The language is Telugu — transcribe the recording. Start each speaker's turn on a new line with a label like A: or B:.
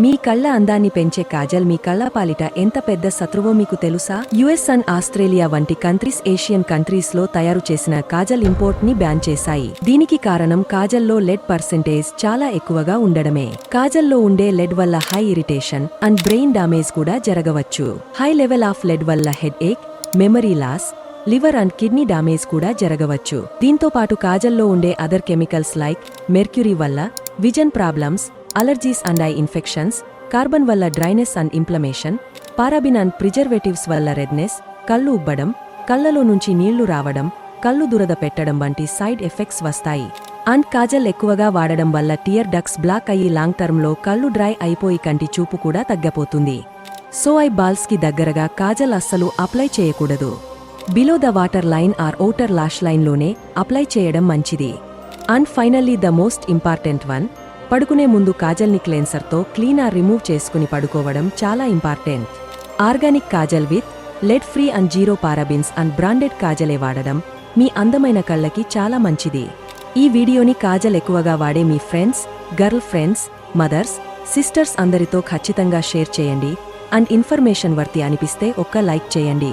A: మీ కళ్ళ అందాన్ని పెంచే కాజల్ మీ కళ్ళ పాలిట ఎంత పెద్ద శత్రువో మీకు తెలుసా? యుఎస్ అండ్ ఆస్ట్రేలియా వంటి కంట్రీస్ ఏషియన్ కంట్రీస్లో తయారు చేసిన కాజల్ ఇంపోర్ట్ని బ్యాన్ చేశాయి. దీనికి కారణం కాజల్లో లెడ్ పర్సెంటేజ్ చాలా ఎక్కువగా ఉండడమే. కాజల్లో ఉండే లెడ్ వల్ల high irritation and brain damage కూడా జరగవచ్చు. హై లెవెల్ ఆఫ్ లెడ్ వల్ల headache memory loss liver and kidney damage కూడా జరగవచ్చు. దీంతో పాటు కాజల్లో ఉండే అదర్ కెమికల్స్ లైక్ మెర్క్యూరీ వల్ల vision problems allergies and eye infections carbon వల్ల dryness and inflammation paraben and preservatives వల్ల రెడ్నెస్ కళ్ళు ఉబ్బడం కళ్ళలో నుంచి నీళ్ళు రావడం కళ్ళు దురద పెట్టడం వంటి సైడ్ ఎఫెక్ట్స్ వస్తాయి. అండ్ కాజల్ ఎక్కువగా వాడడం వల్ల టియర్ డక్స్ బ్లాక్ అయ్యి లాంగ్ టర్మ్లో కళ్ళు డ్రై అయిపోయి కంటి చూపు కూడా తగ్గపోతుంది. సో ఐ బాల్స్కి దగ్గరగా కాజల్ అస్సలు అప్లై చేయకూడదు. Below the water line or outer lash లైన్లోనే అప్లై చేయడం మంచిది. And finally the most important one పడుకునే ముందు కాజల్ని క్లెన్సర్తో క్లీనర్ రిమూవ్ చేసుకుని పడుకోవడం చాలా important. Organic kajal with lead free and zero parabens and branded కాజలే వాడడం మీ అందమైన కళ్ళకి చాలా మంచిది. ఈ వీడియోని కాజల్ ఎక్కువగా వాడే మీ friends girl friends mothers sisters అందరితో ఖచ్చితంగా షేర్ చేయండి. అండ్ ఇన్ఫర్మేషన్ వర్తి అనిపిస్తే ఒక్క లైక్ చేయండి.